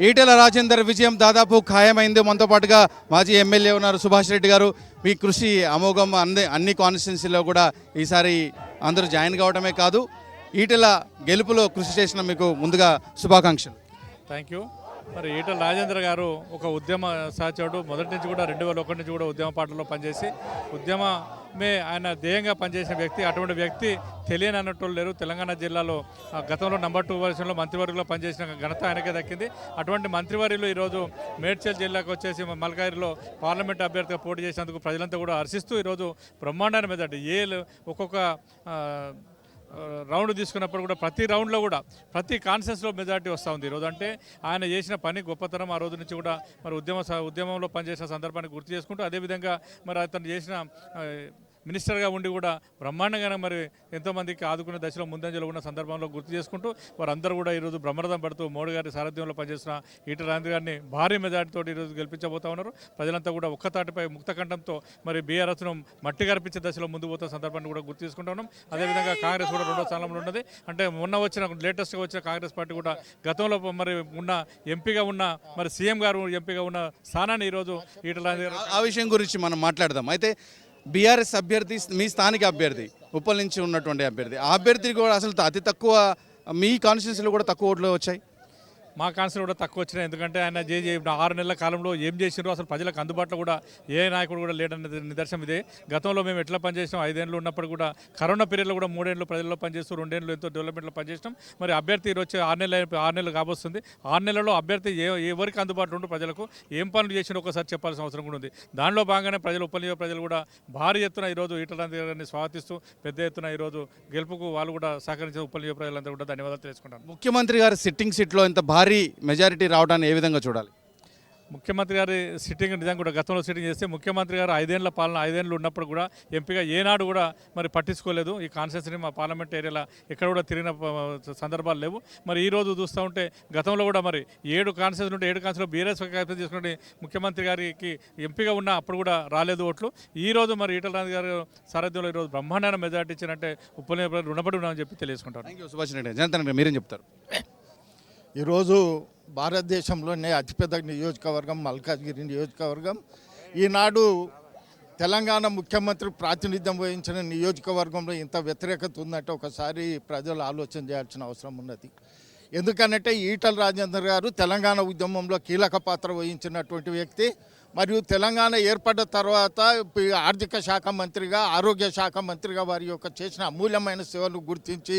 ఈటెల రాజేందర్ విజయం దాదాపు ఖాయమైంది. మనతో పాటుగా మాజీ ఎమ్మెల్యే ఉన్నారు సుభాష్ రెడ్డి గారు. మీ కృషి అమోఘం అన్ని అన్ని కాన్స్టిట్యున్సీలో కూడా ఈసారి అందరూ జాయిన్ కావడమే కాదు. ఈటెల గెలుపులో కృషి చేసిన మీకు ముందుగా శుభాకాంక్షలు. థ్యాంక్ యూ మరి ఈటల రాజేంద్ర గారు ఒక ఉద్యమ సహచరుడు మొదటి నుంచి కూడా రెండు వేల ఒకటి నుంచి కూడా ఉద్యమ పాటల్లో పనిచేసి ఉద్యమమే ఆయన ధ్యేయంగా పనిచేసిన వ్యక్తి. అటువంటి వ్యక్తి తెలియని అన్నట్టు లేరు. తెలంగాణ జిల్లాలో గతంలో నంబర్ టూ వర్షన్లో మంత్రివర్గంలో పనిచేసిన ఘనత ఆయనకే దక్కింది. అటువంటి మంత్రివర్యులు ఈరోజు మేడ్చల్ జిల్లాకు వచ్చేసి మల్కాయిలో పార్లమెంట్ అభ్యర్థిగా పోటీ చేసినందుకు ప్రజలంతా కూడా హర్షిస్తూ ఈరోజు బ్రహ్మాండాన్ని మీద ఏ ఒక్కొక్క రౌండ్ తీసుకున్నప్పుడు కూడా ప్రతి రౌండ్లో కూడా ప్రతి కాన్సెన్స్లో మెజారిటీ వస్తూ ఉంది ఈరోజు. అంటే ఆయన చేసిన పని గొప్పతనం ఆ రోజు నుంచి కూడా మరి ఉద్యమ ఉద్యమంలో పనిచేసిన సందర్భాన్ని గుర్తు చేసుకుంటూ అదేవిధంగా మరి అతను చేసిన మినిస్టర్గా ఉండి కూడా బ్రహ్మాండంగానే మరి ఎంతోమందికి ఆదుకునే దశలో ముందంజలో ఉన్న సందర్భంలో గుర్తు చేసుకుంటూ వారందరూ కూడా ఈరోజు బ్రహ్మరథం పడుతూ మోడీ గారి సారథ్యంలో పనిచేస్తున్న ఈటల రాజేంద్ర గారిని భారీ మెజార్టీతో ఈరోజు గెలిపించబోతా ఉన్నారు. ప్రజలంతా కూడా ఒక్కతాటిపై ముక్తకంఠంతో మరి బీఆర్ఎస్ను మట్టి గర్పించే దశలో ముందు పోతున్న సందర్భాన్ని కూడా గుర్తు చేసుకుంటా ఉన్నాం. అదేవిధంగా కాంగ్రెస్ కూడా రెండో స్థానంలో ఉన్నది. అంటే మొన్న వచ్చిన లేటెస్ట్గా వచ్చిన కాంగ్రెస్ పార్టీ కూడా గతంలో మరి ఉన్న ఎంపీగా ఉన్న మరి సీఎం గారు ఎంపీగా ఉన్న స్థానాన్ని ఈరోజు ఈటల రాజేంద్ర గారు ఆ విషయం గురించి మనం మాట్లాడదాం. అయితే బీఆర్ఎస్ అభ్యర్థి మీ స్థానిక అభ్యర్థి ఉప్పల్ నుంచి ఉన్నటువంటి అభ్యర్థి. ఆ అభ్యర్థి కూడా అసలు అతి తక్కువ మీ కాన్స్టిట్యూన్సీలో కూడా తక్కువ ఓట్లు వచ్చాయి? మా కాన్సర్ కూడా తక్కువ వచ్చినాయి. ఎందుకంటే ఆయన జే ఆరు నెలల కాలంలో ఏం చేసిండ్రో అసలు ప్రజలకు అందుబాటులో కూడా ఏ నాయకుడు కూడా లేడన్నది నిదర్శనం ఇదే. గతంలో మేము ఎట్లా పనిచేసినాం? ఐదేళ్ళు ఉన్నప్పుడు కూడా కరోనా పీరియడ్లో కూడా మూడేళ్ళు ప్రజల్లో పనిచేస్తూ రెండేళ్ళు ఎంతో డెవలప్మెంట్లో పనిచేసినాం. మరి అభ్యర్థి వచ్చి వచ్చే ఆరు నెలలు ఆరు నెలలు కాబోస్తుంది. ఆరు నెలల్లో అభ్యర్థి ఏ ఎవరికి అందుబాటులో ఉంటూ ప్రజలకు? ఏం పనులు చేసినా ఒకసారి చెప్పాల్సిన అవసరం కూడా ఉంది. దానిలో భాగంగానే ప్రజలు ఉపనియోగ ప్రజలు కూడా భారీ ఎత్తున ఈరోజు ఈటల గారిని స్వాగతిస్తూ పెద్ద ఎత్తున ఈరోజు గెలుపుకు వాళ్ళు కూడా సహకరించిన ఉపనియోగ ప్రజలందరూ కూడా ధన్యవాదాలు తెలుసుకుంటాను. ముఖ్యమంత్రి గారి సిట్టింగ్ సీట్లో ఇంత భారీ మెజారిటీ రావడాన్ని ఏ విధంగా చూడాలి? ముఖ్యమంత్రి గారి సిట్టింగ్ నిజంగా కూడా గతంలో సిట్టింగ్ చేస్తే ముఖ్యమంత్రి గారు ఐదేళ్ళ పాలన ఐదేళ్ళు ఉన్నప్పుడు కూడా ఎంపీగా ఏనాడు కూడా మరి పట్టించుకోలేదు. ఈ కాన్స్టిట్యూన్సీని మా పార్లమెంట్ ఏరియాలో ఎక్కడ కూడా తిరిగిన సందర్భాలు లేవు. మరి ఈ రోజు చూస్తూ ఉంటే గతంలో కూడా మరి ఏడు కాన్స్టిట్యూన్సీ ఉంటే ఏడు కాన్స్టిట్యూన్సీ బీఆర్ఎస్ క్యాప్టెన్ తీసుకుని ముఖ్యమంత్రి గారికి ఎంపీగా ఉన్న అప్పుడు కూడా రాలేదు ఓట్లు. ఈ రోజు మరి ఈటల రాజు గారు సారథ్యంలో ఈరోజు బ్రహ్మాండమైన మెజార్టీ ఇచ్చినట్టే ఉపని రుణపడి ఉన్నామని చెప్పి యూ సుభాష్ రెడ్డి జనతన్ గారు మీరేం చెప్తారు? ఈరోజు భారతదేశంలోనే అతిపెద్ద నియోజకవర్గం మల్కాజ్గిరి నియోజకవర్గం. ఈనాడు తెలంగాణ ముఖ్యమంత్రి ప్రాతినిధ్యం వహించిన నియోజకవర్గంలో ఇంత వ్యతిరేకత ఉందంటే ఒకసారి ప్రజలు ఆలోచన చేయాల్సిన అవసరం ఉన్నది. ఎందుకనంటే ఈటల రాజేందర్ గారు తెలంగాణ ఉద్యమంలో కీలక పాత్ర వహించినటువంటి వ్యక్తి. మరియు తెలంగాణ ఏర్పడ్డ తర్వాత ఆర్థిక శాఖ మంత్రిగా ఆరోగ్య శాఖ మంత్రిగా వారి యొక్క చేసిన అమూల్యమైన సేవలు గుర్తించి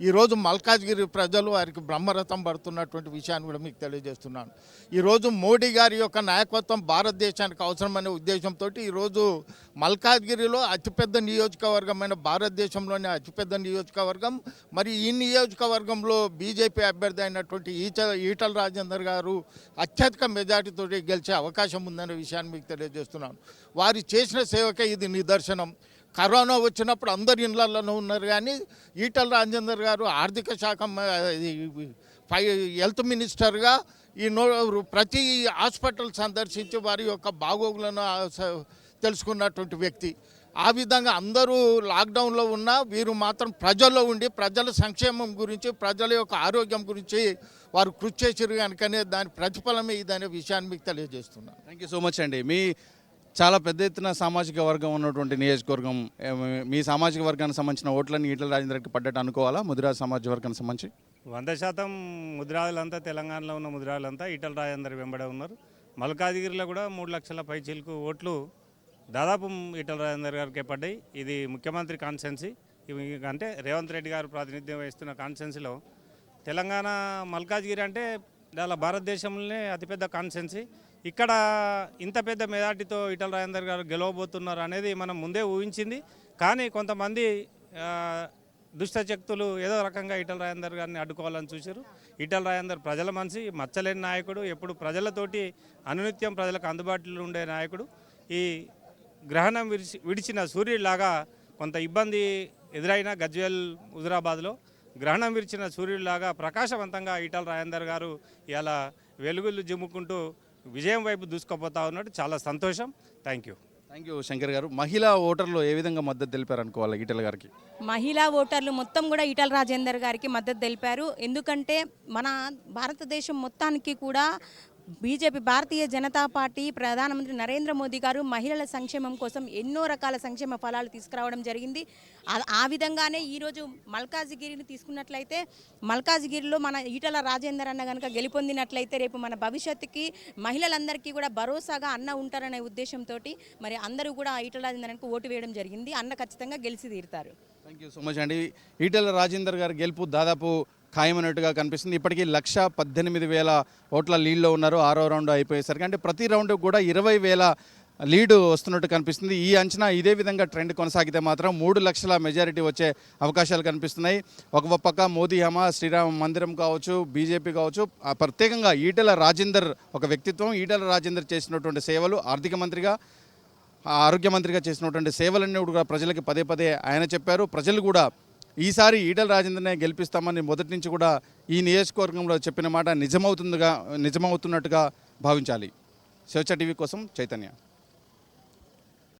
ఈరోజు మల్కాజ్గిరి ప్రజలు వారికి బ్రహ్మరథం పడుతున్నటువంటి విషయాన్ని కూడా మీకు తెలియజేస్తున్నాను. ఈరోజు మోడీ గారి యొక్క నాయకత్వం భారతదేశానికి అవసరమనే ఉద్దేశంతో ఈరోజు మల్కాజ్గిరిలో అతిపెద్ద నియోజకవర్గమైన భారతదేశంలోనే అతిపెద్ద నియోజకవర్గం. మరి ఈ నియోజకవర్గంలో బీజేపీ అభ్యర్థి అయినటువంటి ఈచ ఈటల రాజేందర్ గారు అత్యధిక మెజార్టీతో గెలిచే అవకాశం ఉందని విషయాన్ని మీకు తెలియజేస్తున్నాను. వారు చేసిన సేవకే ఇది నిదర్శనం. కరోనా వచ్చినప్పుడు అందరు ఇండ్లలోనూ ఉన్నారు కానీ ఈటల రాజేందర్ గారు ఆర్థిక శాఖ హెల్త్ మినిస్టర్గా ఈ నో ప్రతి హాస్పిటల్ సందర్శించి వారి యొక్క బాగోగులను తెలుసుకున్నటువంటి వ్యక్తి. ఆ విధంగా అందరూ లాక్డౌన్లో ఉన్నా వీరు మాత్రం ప్రజల్లో ఉండి ప్రజల సంక్షేమం గురించి ప్రజల యొక్క ఆరోగ్యం గురించి వారు కృషి చేసారు కనుకనే దాని ప్రతిఫలమే ఇదనే విషయాన్ని మీకు తెలియజేస్తున్నాను. థ్యాంక్ యూ సో మచ్ అండి. మీ చాలా పెద్ద ఎత్తున సామాజిక వర్గం ఉన్నటువంటి నియోజకవర్గం మీ సామాజిక వర్గానికి సంబంధించిన ఓట్లని ఈటల రాజేంద్రకి పడ్డట్టు అనుకోవాలా? ముదిరాజ్ సామాజిక వర్గానికి సంబంధించి? వంద శాతం ముద్రాలంతా తెలంగాణలో ఉన్న ముద్రాలంతా ఈటల రాజేందర్ వెంబడే ఉన్నారు. మల్కాజిగిరిలో కూడా మూడు లక్షల పైచీలకు ఓట్లు దాదాపు ఈటల రాజేందర్ గారికి పడ్డాయి. ఇది ముఖ్యమంత్రి కాన్సెన్సీ అంటే రేవంత్ రెడ్డి గారు ప్రాతినిధ్యం వహిస్తున్న కాన్సెన్సీలో తెలంగాణ మల్కాజ్గిరి అంటే చాలా భారతదేశంలోనే అతిపెద్ద కాన్సెన్సీ ఇక్కడ ఇంత పెద్ద మెజార్టీతో ఈటల రాజేందర్ గారు గెలవబోతున్నారు అనేది మనం ముందే ఊహించింది. కానీ కొంతమంది దుష్టశక్తులు ఏదో రకంగా ఈటల రాజేందర్ గారిని అడ్డుకోవాలని చూశారు. ఈటల రాజేందర్ ప్రజల మనిషి మచ్చలేని నాయకుడు ఎప్పుడు ప్రజలతోటి అనునిత్యం ప్రజలకు అందుబాటులో ఉండే నాయకుడు. ఈ గ్రహణం విడిచి విడిచిన సూర్యుడిలాగా కొంత ఇబ్బంది ఎదురైన గజ్వేల్ హుజురాబాద్లో గ్రహణం విరిచిన సూర్యుడిలాగా ప్రకాశవంతంగా ఈటల రాజేందర్ గారు ఇలా వెలుగులు జిమ్ముకుంటూ విజయం వైపు దూసుకుపోతా ఉన్నాడు చాలా సంతోషం. Thank you thank you Shankar గారు. మహిళా ఓటర్లు ఏ విధంగా మద్దతు తెలిపారు అనుకోవాలి ఈటెల గారికి? మహిళా ఓటర్లు మొత్తం కూడా ఈటల రాజేందర్ గారికి మద్దతు తెలిపారు. ఎందుకంటే మన భారతదేశం మొత్తానికి కూడా బీజేపీ భారతీయ జనతా పార్టీ ప్రధానమంత్రి నరేంద్ర మోదీ గారు మహిళల సంక్షేమం కోసం ఎన్నో రకాల సంక్షేమ ఫలాలు తీసుకురావడం జరిగింది. ఆ- విధంగానే ఈరోజు మల్కాజిగిరిని తీసుకున్నట్లయితే మల్కాజిగిరిలో మన ఈటల రాజేందర్ అన్న కనుక గెలుపొందినట్లయితే రేపు మన భవిష్యత్తుకి మహిళలందరికీ కూడా భరోసాగా అన్న ఉంటారనే ఉద్దేశంతో మరి అందరూ కూడా ఈటల రాజేందర్కి ఓటు వేయడం జరిగింది. అన్న ఖచ్చితంగా గెలిచి తీరుతారు. థ్యాంక్ యూ సో మచ్ అండి ఈటల రాజేందర్ గారు గెలుపు దాదాపు ఖాయమైనట్టుగా కనిపిస్తుంది. ఇప్పటికీ లక్ష పద్దెనిమిది వేల ఓట్ల లీడ్లో ఉన్నారు. ఆరో రౌండ్ అయిపోయేసరికి అంటే ప్రతి రౌండ్ కూడా ఇరవై వేల లీడ్ వస్తున్నట్టు కనిపిస్తుంది. ఈ అంచనా ఇదే విధంగా ట్రెండ్ కొనసాగితే మాత్రం మూడు లక్షల మెజారిటీ వచ్చే అవకాశాలు కనిపిస్తున్నాయి. ఒక పక్క మోదీ హమ శ్రీరామ మందిరం కావచ్చు బీజేపీ కావచ్చు ప్రత్యేకంగా ఈటెల రాజేందర్ ఒక వ్యక్తిత్వం ఈటెల రాజేందర్ చేసినటువంటి సేవలు ఆర్థిక మంత్రిగా ఆరోగ్య మంత్రిగా చేసినటువంటి సేవలన్నీ కూడా ప్రజలకి పదే పదే ఆయన చెప్పారు. ప్రజలు కూడా ఈసారి ఈటల రాజేంద్రనే గెలిపిస్తామని మొదటి నుంచి కూడా ఈ నియోజకవర్గంలో చెప్పిన మాట నిజమవుతుందిగా నిజమవుతున్నట్టుగా భావించాలి. శివచ టీవీ కోసం చైతన్య.